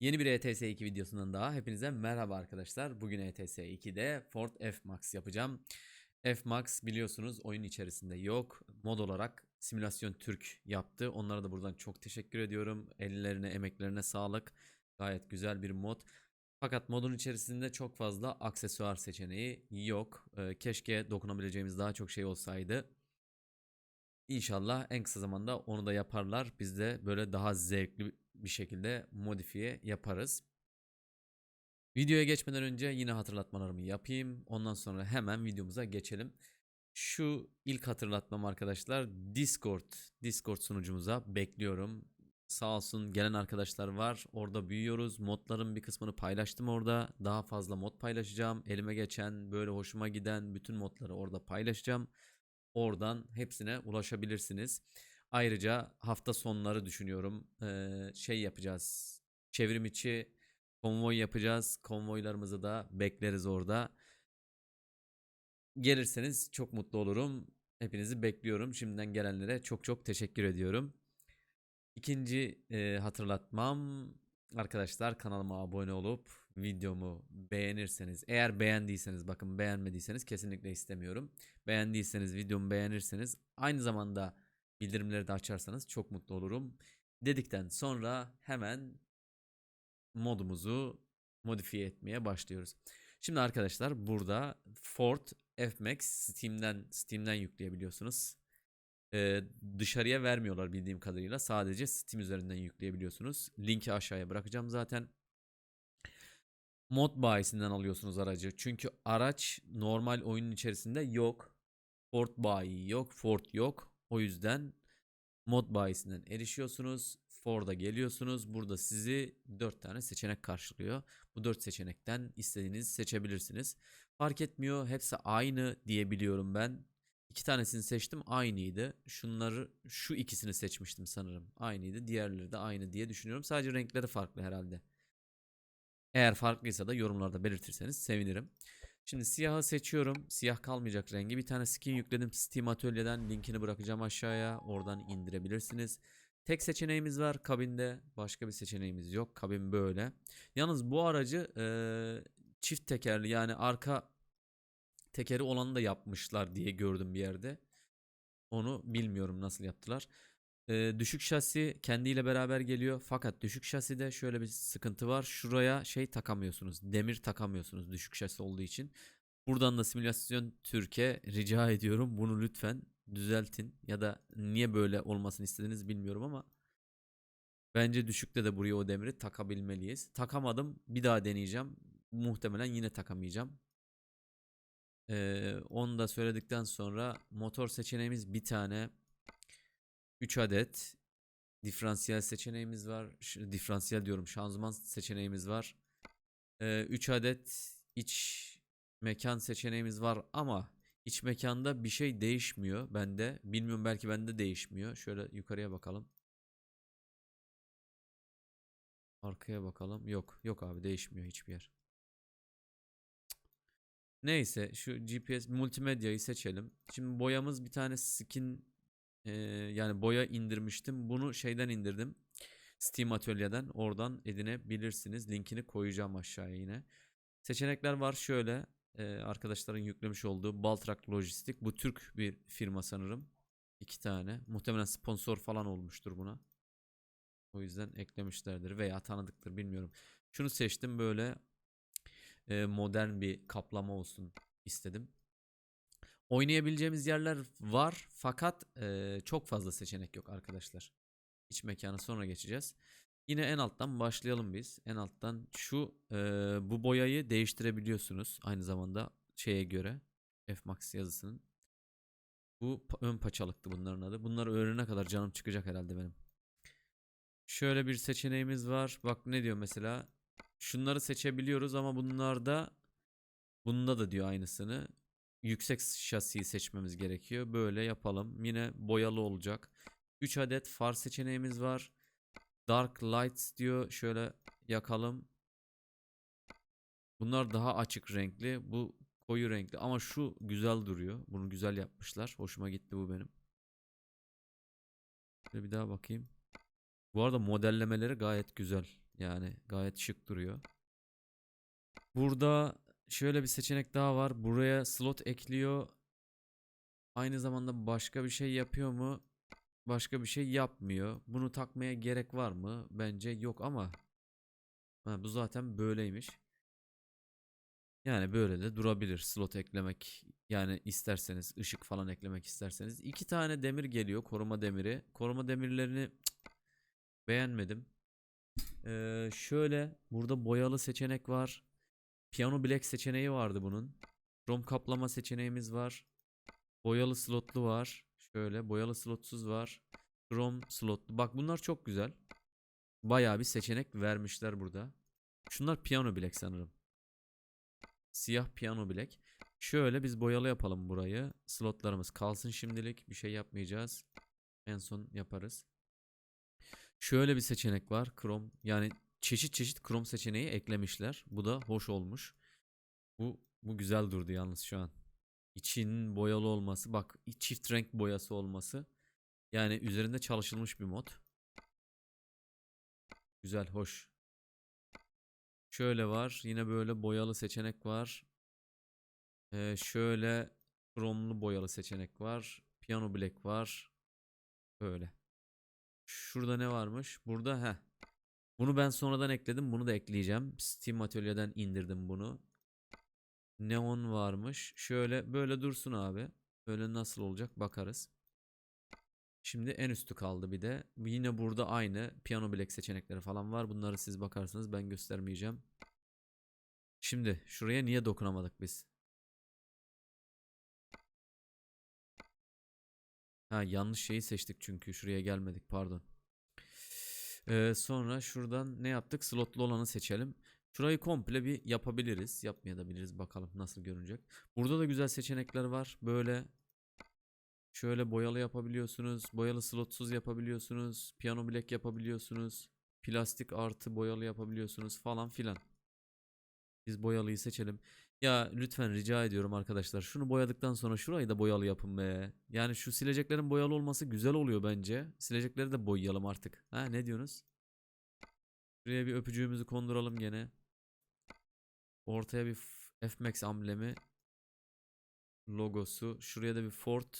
Yeni bir E ETS 2 videosundan daha hepinize merhaba arkadaşlar. Bugün E ETS 2'de Ford F-Max yapacağım. F-Max biliyorsunuz oyun içerisinde yok. Mod olarak Simülasyon Türk yaptı. Onlara da buradan çok teşekkür ediyorum. Ellerine, emeklerine sağlık. Gayet güzel bir mod. Fakat modun içerisinde çok fazla aksesuar seçeneği yok. Ee, keşke dokunabileceğimiz daha çok şey olsaydı. İnşallah en kısa zamanda onu da yaparlar. Biz de böyle daha zevkli bir şekilde modifiye yaparız. Videoya geçmeden önce yine hatırlatmalarımı yapayım. Ondan sonra hemen videomuza geçelim. Şu ilk hatırlatmam arkadaşlar Discord. Discord sunucumuza bekliyorum. Sağ olsun gelen arkadaşlar var. Orada büyüyoruz. Modların bir kısmını paylaştım orada. Daha fazla mod paylaşacağım. Elime geçen böyle hoşuma giden bütün modları orada paylaşacağım. Oradan hepsine ulaşabilirsiniz. Ayrıca hafta sonları düşünüyorum. Ee, şey yapacağız. Çevrim içi konvoy yapacağız. Konvoylarımızı da bekleriz orada. Gelirseniz çok mutlu olurum. Hepinizi bekliyorum. Şimdiden gelenlere çok çok teşekkür ediyorum. İkinci e, hatırlatmam arkadaşlar kanalıma abone olup videomu beğenirseniz eğer beğendiyseniz bakın beğenmediyseniz kesinlikle istemiyorum. Beğendiyseniz videomu beğenirseniz aynı zamanda bildirimleri de açarsanız çok mutlu olurum. Dedikten sonra hemen modumuzu modifiye etmeye başlıyoruz. Şimdi arkadaşlar burada Ford F-Max Steam'den Steam'den yükleyebiliyorsunuz. Ee, dışarıya vermiyorlar bildiğim kadarıyla. Sadece Steam üzerinden yükleyebiliyorsunuz. Linki aşağıya bırakacağım zaten. Mod bayisinden alıyorsunuz aracı. Çünkü araç normal oyunun içerisinde yok. Ford bayi yok. Ford yok. O yüzden mod bayisinden erişiyorsunuz. Ford'a geliyorsunuz. Burada sizi 4 tane seçenek karşılıyor. Bu 4 seçenekten istediğinizi seçebilirsiniz. Fark etmiyor. Hepsi aynı diyebiliyorum ben. İki tanesini seçtim aynıydı. Şunları şu ikisini seçmiştim sanırım. Aynıydı. Diğerleri de aynı diye düşünüyorum. Sadece renkleri farklı herhalde. Eğer farklıysa da yorumlarda belirtirseniz sevinirim. Şimdi siyahı seçiyorum. Siyah kalmayacak rengi. Bir tane skin yükledim. Steam Atölye'den linkini bırakacağım aşağıya. Oradan indirebilirsiniz. Tek seçeneğimiz var kabinde. Başka bir seçeneğimiz yok. Kabin böyle. Yalnız bu aracı eee, çift tekerli yani arka tekeri olanı da yapmışlar diye gördüm bir yerde. Onu bilmiyorum nasıl yaptılar. Ee, düşük şasi kendiyle beraber geliyor. Fakat düşük şaside şöyle bir sıkıntı var. Şuraya şey takamıyorsunuz. Demir takamıyorsunuz düşük şasi olduğu için. Buradan da simülasyon Türkiye rica ediyorum. Bunu lütfen düzeltin. Ya da niye böyle olmasını istediğiniz bilmiyorum ama bence düşükte de buraya o demiri takabilmeliyiz. Takamadım. Bir daha deneyeceğim. Muhtemelen yine takamayacağım. Ee, onu da söyledikten sonra motor seçeneğimiz bir tane 3 adet diferansiyel seçeneğimiz var. Ş- diferansiyel diyorum şanzıman seçeneğimiz var. 3 adet iç mekan seçeneğimiz var ama iç mekanda bir şey değişmiyor bende. Bilmiyorum belki bende değişmiyor. Şöyle yukarıya bakalım. Arkaya bakalım. Yok. Yok abi değişmiyor hiçbir yer. Neyse şu GPS multimedyayı seçelim. Şimdi boyamız bir tane skin e, yani boya indirmiştim. Bunu şeyden indirdim. Steam Atölye'den oradan edinebilirsiniz. Linkini koyacağım aşağıya yine. Seçenekler var şöyle. e, arkadaşların yüklemiş olduğu Baltrak Lojistik. Bu Türk bir firma sanırım. İki tane. Muhtemelen sponsor falan olmuştur buna. O yüzden eklemişlerdir veya tanıdıktır bilmiyorum. Şunu seçtim böyle e, modern bir kaplama olsun istedim. Oynayabileceğimiz yerler var fakat e, çok fazla seçenek yok arkadaşlar. İç mekana sonra geçeceğiz. Yine en alttan başlayalım biz. En alttan şu e, bu boyayı değiştirebiliyorsunuz aynı zamanda şeye göre Fmax yazısının. Bu ön paçalıktı bunların adı. Bunları öğrenene kadar canım çıkacak herhalde benim. Şöyle bir seçeneğimiz var. Bak ne diyor mesela? Şunları seçebiliyoruz ama bunlarda bunda da diyor aynısını. Yüksek şasiyi seçmemiz gerekiyor. Böyle yapalım. Yine boyalı olacak. 3 adet far seçeneğimiz var. Dark lights diyor. Şöyle yakalım. Bunlar daha açık renkli. Bu koyu renkli ama şu güzel duruyor. Bunu güzel yapmışlar. Hoşuma gitti bu benim. Şöyle bir daha bakayım. Bu arada modellemeleri gayet güzel. Yani gayet şık duruyor. Burada şöyle bir seçenek daha var. Buraya slot ekliyor. Aynı zamanda başka bir şey yapıyor mu? Başka bir şey yapmıyor. Bunu takmaya gerek var mı? Bence yok ama ha, bu zaten böyleymiş. Yani böyle de durabilir slot eklemek. Yani isterseniz ışık falan eklemek isterseniz. iki tane demir geliyor koruma demiri. Koruma demirlerini cık, beğenmedim. Ee, şöyle burada boyalı seçenek var. Piano black seçeneği vardı bunun. Krom kaplama seçeneğimiz var. Boyalı slotlu var. Şöyle boyalı slotsuz var. Krom slotlu. Bak bunlar çok güzel. Bayağı bir seçenek vermişler burada. Şunlar piano black sanırım. Siyah piyano bilek. Şöyle biz boyalı yapalım burayı. Slotlarımız kalsın şimdilik. Bir şey yapmayacağız. En son yaparız. Şöyle bir seçenek var. Krom yani çeşit çeşit krom seçeneği eklemişler. Bu da hoş olmuş. Bu bu güzel durdu yalnız şu an. İçinin boyalı olması, bak çift renk boyası olması. Yani üzerinde çalışılmış bir mod. Güzel, hoş. Şöyle var. Yine böyle boyalı seçenek var. Ee, şöyle kromlu boyalı seçenek var. Piano black var. Böyle. Şurada ne varmış? Burada he. Bunu ben sonradan ekledim. Bunu da ekleyeceğim. Steam Atölye'den indirdim bunu. Neon varmış. Şöyle böyle dursun abi. Böyle nasıl olacak bakarız. Şimdi en üstü kaldı bir de. Yine burada aynı piano black seçenekleri falan var. Bunları siz bakarsınız ben göstermeyeceğim. Şimdi şuraya niye dokunamadık biz? Ha yanlış şeyi seçtik çünkü şuraya gelmedik pardon. Ee, sonra şuradan ne yaptık? Slotlu olanı seçelim. Şurayı komple bir yapabiliriz. Yapmayabiliriz bakalım nasıl görünecek. Burada da güzel seçenekler var. Böyle Şöyle boyalı yapabiliyorsunuz. Boyalı slotsuz yapabiliyorsunuz. Piyano black yapabiliyorsunuz. Plastik artı boyalı yapabiliyorsunuz falan filan. Biz boyalıyı seçelim. Ya lütfen rica ediyorum arkadaşlar. Şunu boyadıktan sonra şurayı da boyalı yapın be. Yani şu sileceklerin boyalı olması güzel oluyor bence. Silecekleri de boyayalım artık. Ha ne diyorsunuz? Şuraya bir öpücüğümüzü konduralım gene. Ortaya bir F-Max amblemi logosu. Şuraya da bir Ford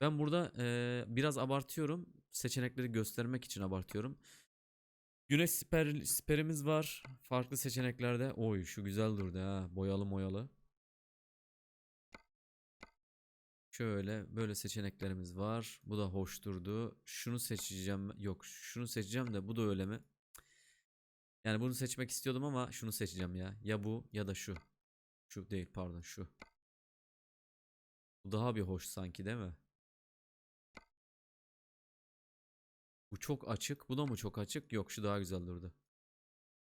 ben burada eee, biraz abartıyorum. Seçenekleri göstermek için abartıyorum. Güneş siper, siperimiz var. Farklı seçeneklerde. Oy şu güzel durdu ha. Boyalı moyalı. Şöyle böyle seçeneklerimiz var. Bu da hoş durdu. Şunu seçeceğim. Yok şunu seçeceğim de bu da öyle mi? Yani bunu seçmek istiyordum ama şunu seçeceğim ya. Ya bu ya da şu. Şu değil pardon şu. Bu daha bir hoş sanki değil mi? Bu çok açık. Bu da mı çok açık? Yok şu daha güzel durdu.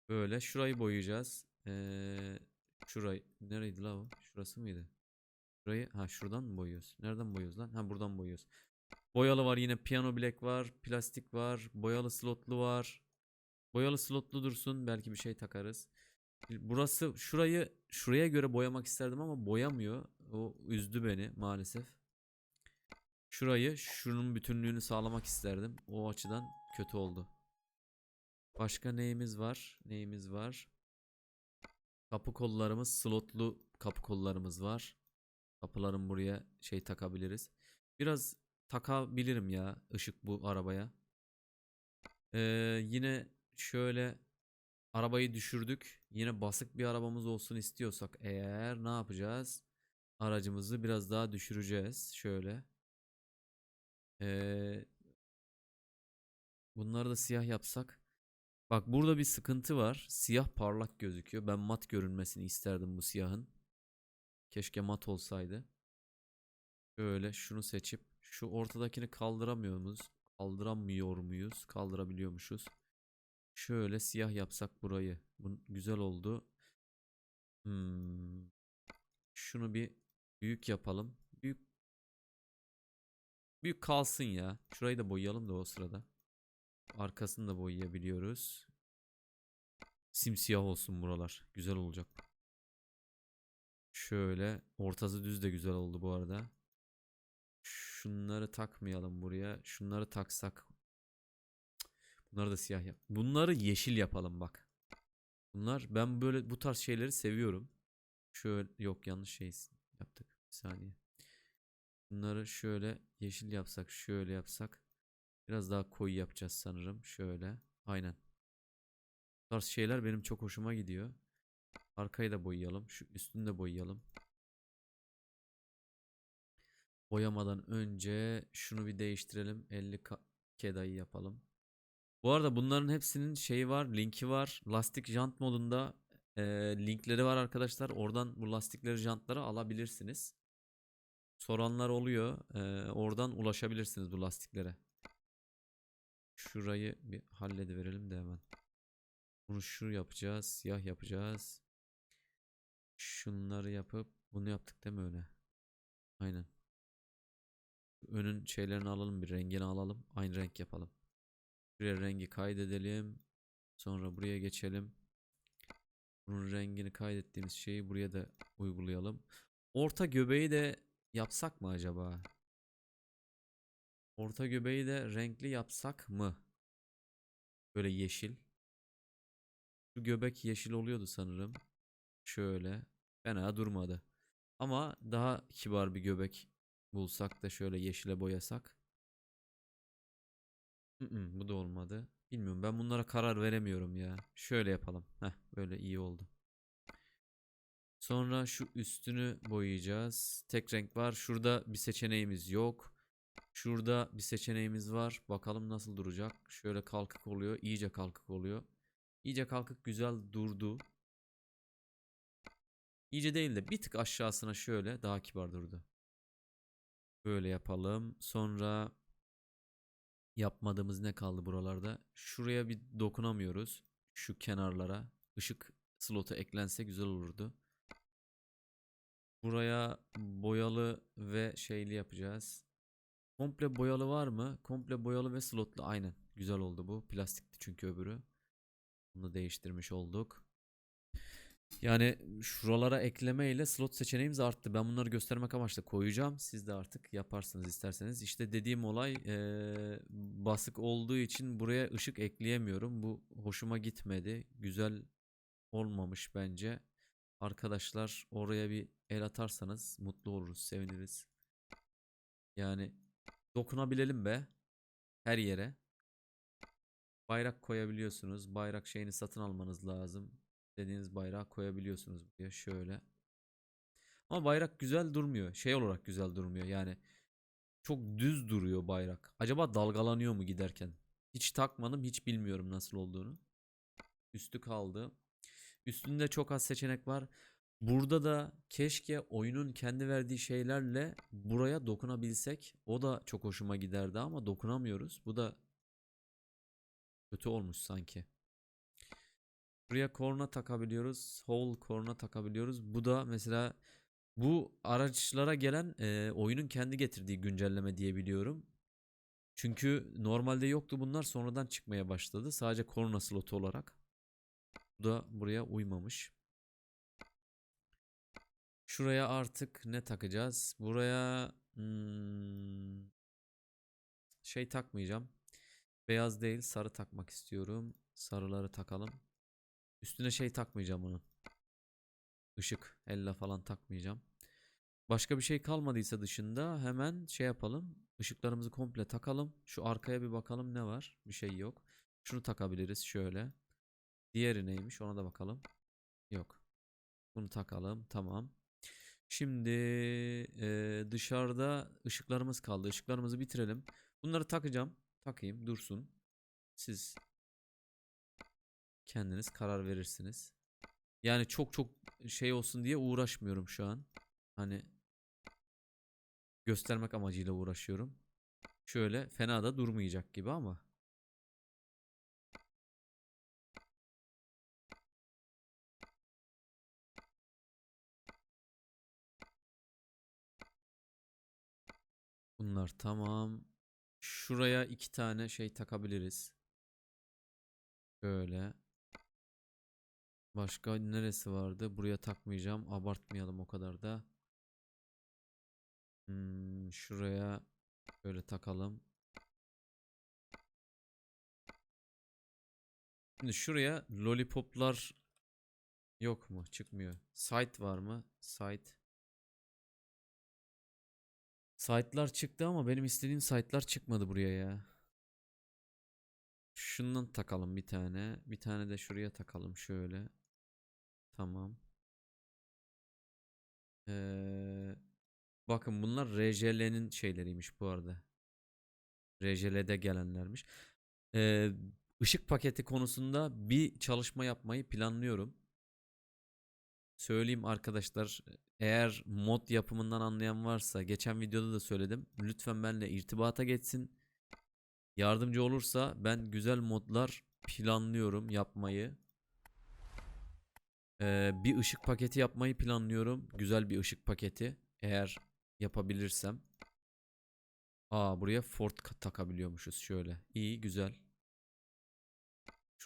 Böyle şurayı boyayacağız. Ee, şurayı nereydi la o? Şurası mıydı? Şurayı ha şuradan mı boyuyoruz? Nereden boyuyoruz lan? Ha buradan boyuyoruz. Boyalı var yine piano black var, plastik var, boyalı slotlu var. Boyalı slotlu dursun belki bir şey takarız. Burası şurayı şuraya göre boyamak isterdim ama boyamıyor. O üzdü beni maalesef. Şurayı şunun bütünlüğünü sağlamak isterdim. O açıdan kötü oldu. Başka neyimiz var? Neyimiz var? Kapı kollarımız slotlu kapı kollarımız var. Kapıların buraya şey takabiliriz. Biraz takabilirim ya ışık bu arabaya. Ee, yine şöyle arabayı düşürdük. Yine basık bir arabamız olsun istiyorsak eğer ne yapacağız? Aracımızı biraz daha düşüreceğiz. Şöyle. Ee, bunları da siyah yapsak. Bak burada bir sıkıntı var. Siyah parlak gözüküyor. Ben mat görünmesini isterdim bu siyahın. Keşke mat olsaydı. Şöyle şunu seçip şu ortadakini kaldıramıyor muyuz? Kaldıramıyor muyuz? Kaldırabiliyormuşuz. Şöyle siyah yapsak burayı. Bu güzel oldu. Hmm. Şunu bir büyük yapalım. Büyük kalsın ya. Şurayı da boyayalım da o sırada. Arkasını da boyayabiliyoruz. Simsiyah olsun buralar. Güzel olacak. Şöyle ortası düz de güzel oldu bu arada. Şunları takmayalım buraya. Şunları taksak. Bunları da siyah yap. Bunları yeşil yapalım bak. Bunlar ben böyle bu tarz şeyleri seviyorum. Şöyle yok yanlış şey yaptık. Bir saniye. Bunları şöyle yeşil yapsak, şöyle yapsak. Biraz daha koyu yapacağız sanırım. Şöyle. Aynen. Bu tarz şeyler benim çok hoşuma gidiyor. Arkayı da boyayalım. Şu üstünü de boyayalım. Boyamadan önce şunu bir değiştirelim. 50 ka- kedayı yapalım. Bu arada bunların hepsinin şeyi var, linki var. Lastik jant modunda e, linkleri var arkadaşlar. Oradan bu lastikleri, jantları alabilirsiniz. Soranlar oluyor. E, oradan ulaşabilirsiniz bu lastiklere. Şurayı bir hallediverelim de hemen. Bunu şu yapacağız, siyah yapacağız. Şunları yapıp bunu yaptık değil mi öne? Aynen. Önün şeylerini alalım bir rengini alalım. Aynı renk yapalım. Buraya rengi kaydedelim. Sonra buraya geçelim. Bunun rengini kaydettiğimiz şeyi buraya da uygulayalım. Orta göbeği de yapsak mı acaba? Orta göbeği de renkli yapsak mı? Böyle yeşil. Şu göbek yeşil oluyordu sanırım. Şöyle. Fena durmadı. Ama daha kibar bir göbek bulsak da şöyle yeşile boyasak. Bu da olmadı. Bilmiyorum ben bunlara karar veremiyorum ya. Şöyle yapalım. Heh, böyle iyi oldu. Sonra şu üstünü boyayacağız. Tek renk var. Şurada bir seçeneğimiz yok. Şurada bir seçeneğimiz var. Bakalım nasıl duracak. Şöyle kalkık oluyor. İyice kalkık oluyor. İyice kalkık güzel durdu. İyice değil de bir tık aşağısına şöyle daha kibar durdu. Böyle yapalım. Sonra yapmadığımız ne kaldı buralarda? Şuraya bir dokunamıyoruz. Şu kenarlara. Işık slotu eklense güzel olurdu. Buraya boyalı ve şeyli yapacağız. Komple boyalı var mı? Komple boyalı ve slotlu. Aynen. Güzel oldu bu. Plastikti çünkü öbürü. Bunu değiştirmiş olduk. Yani şuralara ekleme ile slot seçeneğimiz arttı. Ben bunları göstermek amaçlı koyacağım. Siz de artık yaparsınız isterseniz. İşte dediğim olay eee, basık olduğu için buraya ışık ekleyemiyorum. Bu hoşuma gitmedi. Güzel olmamış bence. Arkadaşlar oraya bir el atarsanız mutlu oluruz, seviniriz. Yani dokunabilelim be her yere. Bayrak koyabiliyorsunuz. Bayrak şeyini satın almanız lazım. Dediğiniz bayrağı koyabiliyorsunuz buraya şöyle. Ama bayrak güzel durmuyor. Şey olarak güzel durmuyor. Yani çok düz duruyor bayrak. Acaba dalgalanıyor mu giderken? Hiç takmadım, hiç bilmiyorum nasıl olduğunu. Üstü kaldı. Üstünde çok az seçenek var. Burada da keşke oyunun kendi verdiği şeylerle buraya dokunabilsek. O da çok hoşuma giderdi ama dokunamıyoruz. Bu da kötü olmuş sanki. Buraya korna takabiliyoruz. Hole korna takabiliyoruz. Bu da mesela bu araçlara gelen e, oyunun kendi getirdiği güncelleme diye biliyorum. Çünkü normalde yoktu bunlar sonradan çıkmaya başladı. Sadece korna slotu olarak. Bu da buraya uymamış. Şuraya artık ne takacağız? Buraya hmm, şey takmayacağım. Beyaz değil sarı takmak istiyorum. Sarıları takalım. Üstüne şey takmayacağım onun. Işık, ella falan takmayacağım. Başka bir şey kalmadıysa dışında hemen şey yapalım. Işıklarımızı komple takalım. Şu arkaya bir bakalım ne var? Bir şey yok. Şunu takabiliriz şöyle. Diğeri neymiş ona da bakalım. Yok. Bunu takalım. Tamam. Şimdi e, dışarıda ışıklarımız kaldı. Işıklarımızı bitirelim. Bunları takacağım. Takayım dursun. Siz kendiniz karar verirsiniz. Yani çok çok şey olsun diye uğraşmıyorum şu an. Hani göstermek amacıyla uğraşıyorum. Şöyle fena da durmayacak gibi ama. Bunlar tamam. Şuraya iki tane şey takabiliriz. Şöyle. Başka neresi vardı? Buraya takmayacağım. Abartmayalım o kadar da. Hmm, şuraya böyle takalım. Şimdi şuraya lollipoplar yok mu? Çıkmıyor. Site var mı? Site. Site'lar çıktı ama benim istediğim site'lar çıkmadı buraya ya. Şundan takalım bir tane. Bir tane de şuraya takalım şöyle. Tamam. Ee, bakın bunlar RJL'nin şeyleriymiş bu arada. RJL'de gelenlermiş. Ee, ışık paketi konusunda bir çalışma yapmayı planlıyorum. Söyleyeyim arkadaşlar. Eğer mod yapımından anlayan varsa geçen videoda da söyledim. Lütfen benimle irtibata geçsin. Yardımcı olursa ben güzel modlar planlıyorum yapmayı. Ee, bir ışık paketi yapmayı planlıyorum. Güzel bir ışık paketi. Eğer yapabilirsem. Aa buraya Ford ka- takabiliyormuşuz şöyle. İyi güzel.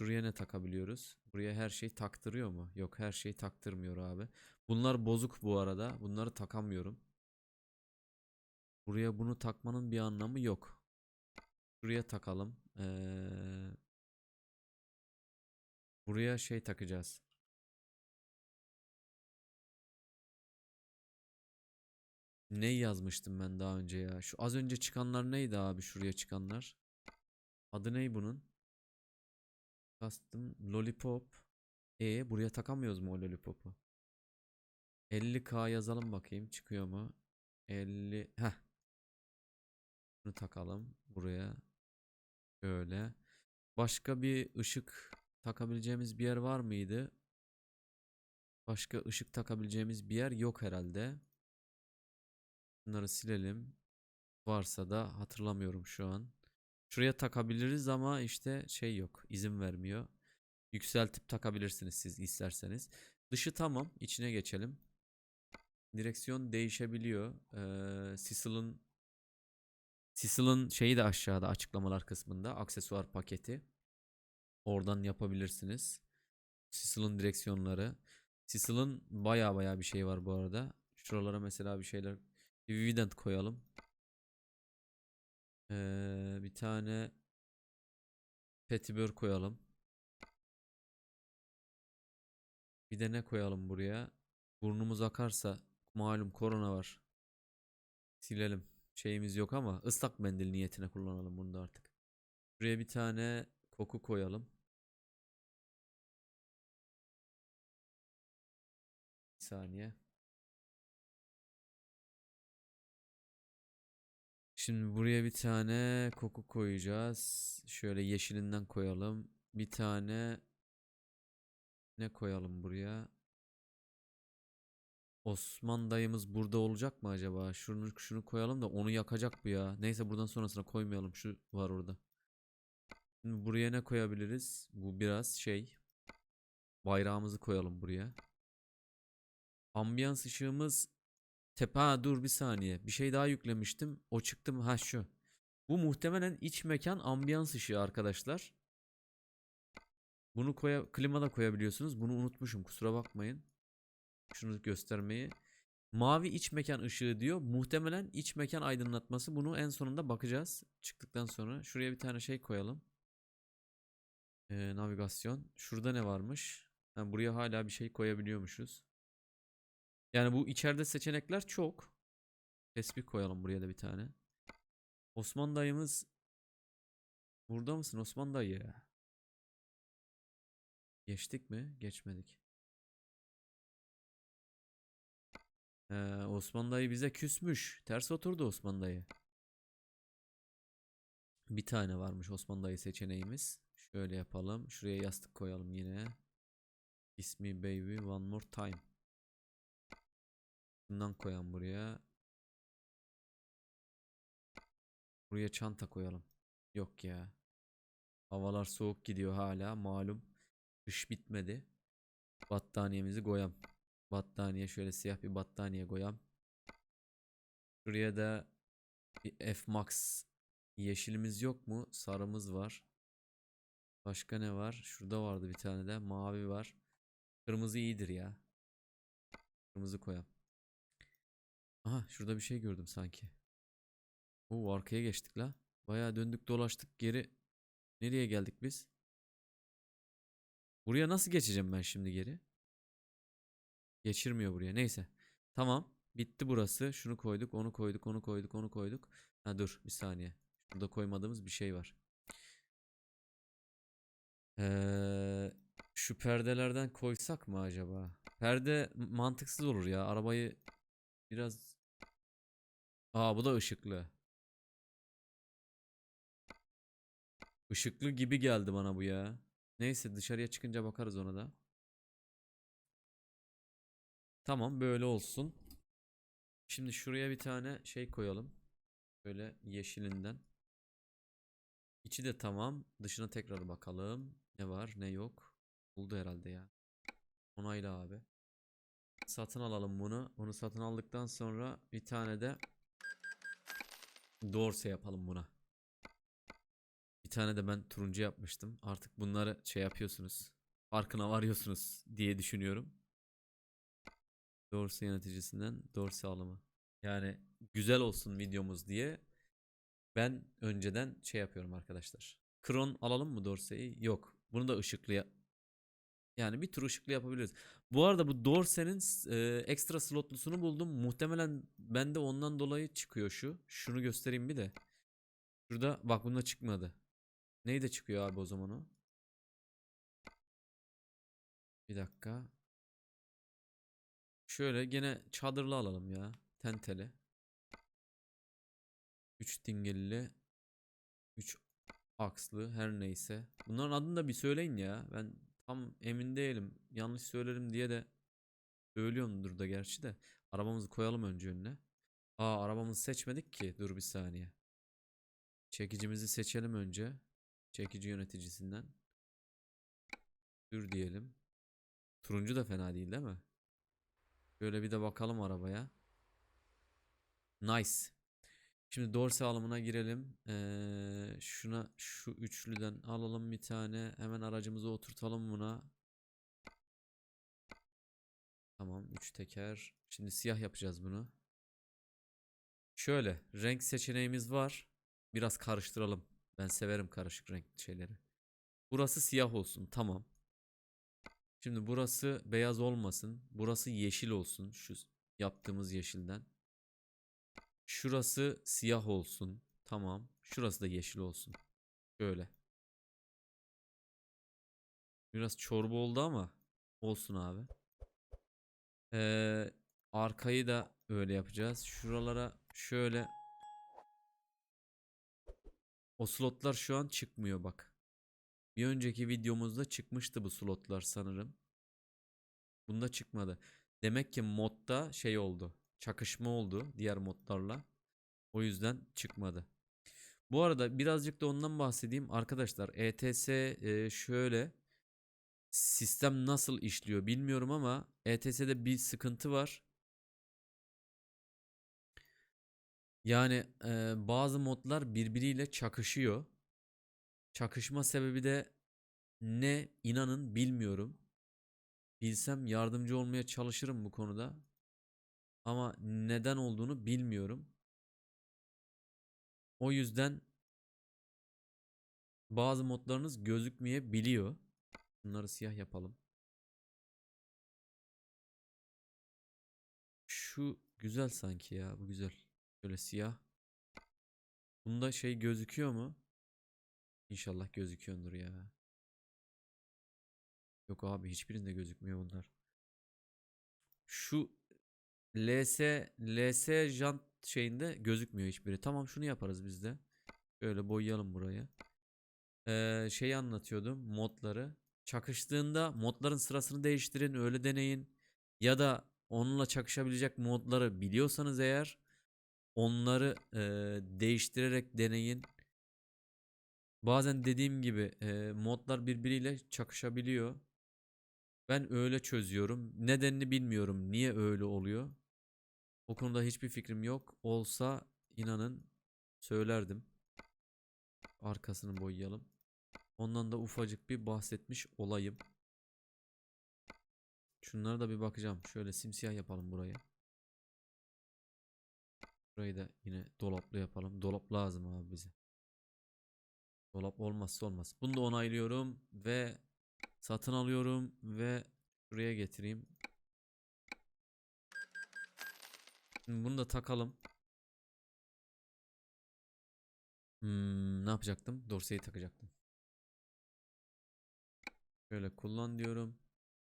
Şuraya ne takabiliyoruz? Buraya her şey taktırıyor mu? Yok her şey taktırmıyor abi. Bunlar bozuk bu arada. Bunları takamıyorum. Buraya bunu takmanın bir anlamı yok. Şuraya takalım. Ee, buraya şey takacağız. Ne yazmıştım ben daha önce ya? Şu az önce çıkanlar neydi abi şuraya çıkanlar? Adı ney bunun? Custom Lollipop. E buraya takamıyoruz mu o Lollipop'u? 50k yazalım bakayım çıkıyor mu? 50 Heh. Bunu takalım buraya. Şöyle. Başka bir ışık takabileceğimiz bir yer var mıydı? Başka ışık takabileceğimiz bir yer yok herhalde. Bunları silelim. Varsa da hatırlamıyorum şu an. Şuraya takabiliriz ama işte şey yok. izin vermiyor. Yükseltip takabilirsiniz siz isterseniz. Dışı tamam. içine geçelim. Direksiyon değişebiliyor. Ee, Sissel'ın Sissel'ın şeyi de aşağıda açıklamalar kısmında. Aksesuar paketi. Oradan yapabilirsiniz. Sissel'ın direksiyonları. Sissel'ın baya baya bir şey var bu arada. Şuralara mesela bir şeyler bir Vivident koyalım. Ee, bir tane Petibör koyalım. Bir de ne koyalım buraya? Burnumuz akarsa malum korona var. Silelim. Şeyimiz yok ama ıslak mendil niyetine kullanalım bunu da artık. Buraya bir tane koku koyalım. Bir saniye. Şimdi buraya bir tane koku koyacağız. Şöyle yeşilinden koyalım. Bir tane ne koyalım buraya? Osman dayımız burada olacak mı acaba? Şunu şunu koyalım da onu yakacak bu ya. Neyse buradan sonrasına koymayalım. Şu var orada. Şimdi buraya ne koyabiliriz? Bu biraz şey. Bayrağımızı koyalım buraya. Ambiyans ışığımız Tepe ha dur bir saniye. Bir şey daha yüklemiştim. O çıktı mı? Ha şu. Bu muhtemelen iç mekan ambiyans ışığı arkadaşlar. Bunu koya klima da koyabiliyorsunuz. Bunu unutmuşum. Kusura bakmayın. Şunu göstermeyi. Mavi iç mekan ışığı diyor. Muhtemelen iç mekan aydınlatması. Bunu en sonunda bakacağız. Çıktıktan sonra. Şuraya bir tane şey koyalım. Ee, navigasyon. Şurada ne varmış? Ha, buraya hala bir şey koyabiliyormuşuz. Yani bu içeride seçenekler çok. Tespih koyalım buraya da bir tane. Osman dayımız burada mısın Osman dayı? Geçtik mi? Geçmedik. Ee, Osman dayı bize küsmüş. Ters oturdu Osman dayı. Bir tane varmış Osman dayı seçeneğimiz. Şöyle yapalım. Şuraya yastık koyalım yine. İsmi baby one more time. Bundan koyalım buraya. Buraya çanta koyalım. Yok ya. Havalar soğuk gidiyor hala malum. Kış bitmedi. Battaniyemizi koyalım. Battaniye şöyle siyah bir battaniye koyalım. Şuraya da bir F Max yeşilimiz yok mu? Sarımız var. Başka ne var? Şurada vardı bir tane de. Mavi var. Kırmızı iyidir ya. Kırmızı koyalım. Aha şurada bir şey gördüm sanki. Oo arkaya geçtik la. Bayağı döndük dolaştık geri. Nereye geldik biz? Buraya nasıl geçeceğim ben şimdi geri? Geçirmiyor buraya. Neyse. Tamam. Bitti burası. Şunu koyduk, onu koyduk, onu koyduk, onu koyduk. Ha dur bir saniye. Burada koymadığımız bir şey var. Ee, şu perdelerden koysak mı acaba? Perde mantıksız olur ya. Arabayı biraz... Aa bu da ışıklı. Işıklı gibi geldi bana bu ya. Neyse dışarıya çıkınca bakarız ona da. Tamam böyle olsun. Şimdi şuraya bir tane şey koyalım. Böyle yeşilinden. İçi de tamam. Dışına tekrar bakalım. Ne var ne yok. Buldu herhalde ya. Onayla abi. Satın alalım bunu. Bunu satın aldıktan sonra bir tane de dorse yapalım buna. Bir tane de ben turuncu yapmıştım. Artık bunları şey yapıyorsunuz. Farkına varıyorsunuz diye düşünüyorum. Dorse yöneticisinden dorse alımı. Yani güzel olsun videomuz diye ben önceden şey yapıyorum arkadaşlar. Kron alalım mı dorseyi? Yok. Bunu da ışıklı yani bir tur ışıklı yapabiliriz. Bu arada bu dorsenin e, ekstra slotlusunu buldum. Muhtemelen bende ondan dolayı çıkıyor şu. Şunu göstereyim bir de. Şurada bak bunda çıkmadı. Neyde çıkıyor abi o zaman o? Bir dakika. Şöyle gene çadırlı alalım ya. Tenteli. 3 dingilli. 3 akslı her neyse. Bunların adını da bir söyleyin ya. Ben tam emin değilim. Yanlış söylerim diye de söylüyorumdur da gerçi de. Arabamızı koyalım önce önüne. Aa arabamızı seçmedik ki. Dur bir saniye. Çekicimizi seçelim önce. Çekici yöneticisinden. Dur diyelim. Turuncu da fena değil değil mi? Şöyle bir de bakalım arabaya. Nice. Şimdi dorse alımına girelim. Ee, şuna şu üçlüden alalım bir tane. Hemen aracımıza oturtalım buna. Tamam, üç teker. Şimdi siyah yapacağız bunu. Şöyle renk seçeneğimiz var. Biraz karıştıralım. Ben severim karışık renk şeyleri. Burası siyah olsun. Tamam. Şimdi burası beyaz olmasın. Burası yeşil olsun. Şu yaptığımız yeşilden. Şurası siyah olsun. Tamam. Şurası da yeşil olsun. Şöyle. Biraz çorba oldu ama olsun abi. Ee, arkayı da öyle yapacağız. Şuralara şöyle o slotlar şu an çıkmıyor bak. Bir önceki videomuzda çıkmıştı bu slotlar sanırım. Bunda çıkmadı. Demek ki modda şey oldu. Çakışma oldu diğer modlarla. O yüzden çıkmadı. Bu arada birazcık da ondan bahsedeyim. Arkadaşlar ETS e, şöyle sistem nasıl işliyor bilmiyorum ama ETS'de bir sıkıntı var. Yani e, bazı modlar birbiriyle çakışıyor. Çakışma sebebi de ne inanın bilmiyorum. Bilsem yardımcı olmaya çalışırım bu konuda. Ama neden olduğunu bilmiyorum. O yüzden bazı modlarınız gözükmeyebiliyor. Bunları siyah yapalım. Şu güzel sanki ya. Bu güzel. Böyle siyah. Bunda şey gözüküyor mu? İnşallah gözüküyordur ya. Yok abi hiçbirinde gözükmüyor bunlar. Şu LS LS jant şeyinde gözükmüyor hiçbiri. Tamam şunu yaparız biz de. Şöyle boyayalım burayı. Ee, şeyi anlatıyordum modları. Çakıştığında modların sırasını değiştirin öyle deneyin. Ya da onunla çakışabilecek modları biliyorsanız eğer onları e, değiştirerek deneyin. Bazen dediğim gibi e, modlar birbiriyle çakışabiliyor. Ben öyle çözüyorum. Nedenini bilmiyorum. Niye öyle oluyor? O konuda hiçbir fikrim yok. Olsa inanın söylerdim. Arkasını boyayalım. Ondan da ufacık bir bahsetmiş olayım. Şunlara da bir bakacağım. Şöyle simsiyah yapalım burayı. Burayı da yine dolaplı yapalım. Dolap lazım abi bize. Dolap olmazsa olmaz. Bunu da onaylıyorum ve Satın alıyorum ve buraya getireyim. Şimdi bunu da takalım. Hmm, ne yapacaktım? Dorseyi takacaktım. Şöyle kullan diyorum.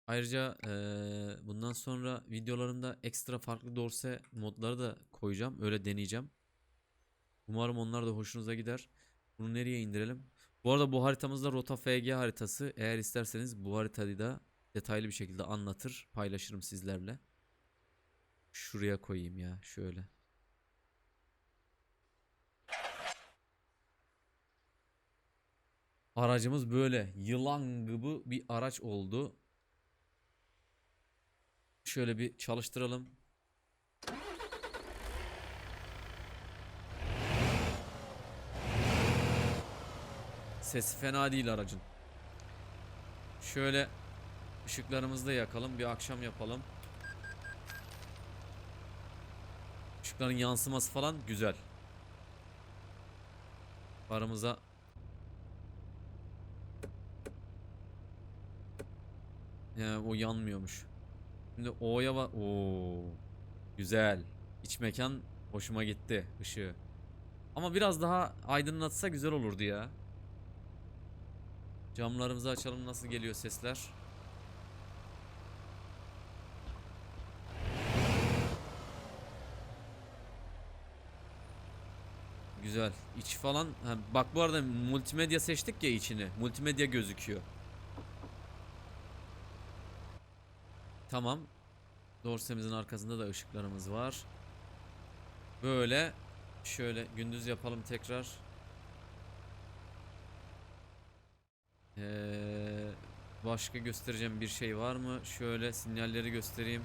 Ayrıca eee, bundan sonra videolarımda ekstra farklı dorse modları da koyacağım. Öyle deneyeceğim. Umarım onlar da hoşunuza gider. Bunu nereye indirelim? Bu arada bu haritamızda Rota FG haritası. Eğer isterseniz bu haritayı da detaylı bir şekilde anlatır, paylaşırım sizlerle. Şuraya koyayım ya, şöyle. Aracımız böyle yılan gibi bir araç oldu. Şöyle bir çalıştıralım. Sesi fena değil aracın. Şöyle ışıklarımızı da yakalım. Bir akşam yapalım. Işıkların yansıması falan güzel. Farımıza Ya o yanmıyormuş. Şimdi O'ya var. Oo. Güzel. İç mekan hoşuma gitti ışığı. Ama biraz daha aydınlatsa güzel olurdu ya. Camlarımızı açalım nasıl geliyor sesler. Güzel. İç falan. Ha, bak bu arada multimedya seçtik ya içini. Multimedya gözüküyor. Tamam. Dorsemizin arkasında da ışıklarımız var. Böyle şöyle gündüz yapalım tekrar. Ee, başka göstereceğim bir şey var mı? Şöyle sinyalleri göstereyim.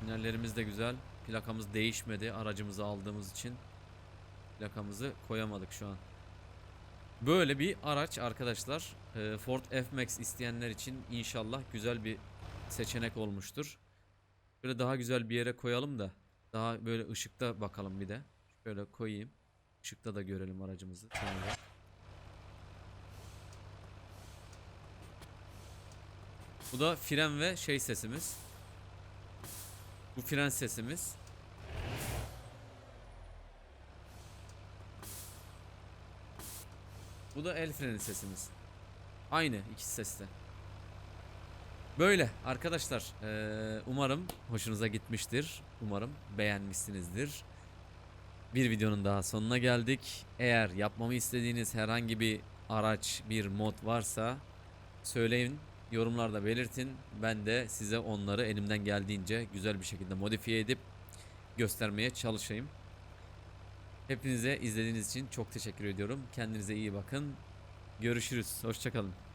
Sinyallerimiz de güzel. Plakamız değişmedi aracımızı aldığımız için. Plakamızı koyamadık şu an. Böyle bir araç arkadaşlar. Ee, Ford F-Max isteyenler için inşallah güzel bir seçenek olmuştur. Böyle daha güzel bir yere koyalım da daha böyle ışıkta bakalım bir de. Şöyle koyayım. Işıkta da görelim aracımızı. Tamam. Bu da fren ve şey sesimiz. Bu fren sesimiz. Bu da el freni sesimiz. Aynı ikisi seste. Böyle arkadaşlar umarım hoşunuza gitmiştir. Umarım beğenmişsinizdir. Bir videonun daha sonuna geldik. Eğer yapmamı istediğiniz herhangi bir araç, bir mod varsa söyleyin. Yorumlarda belirtin. Ben de size onları elimden geldiğince güzel bir şekilde modifiye edip göstermeye çalışayım. Hepinize izlediğiniz için çok teşekkür ediyorum. Kendinize iyi bakın. Görüşürüz. Hoşçakalın.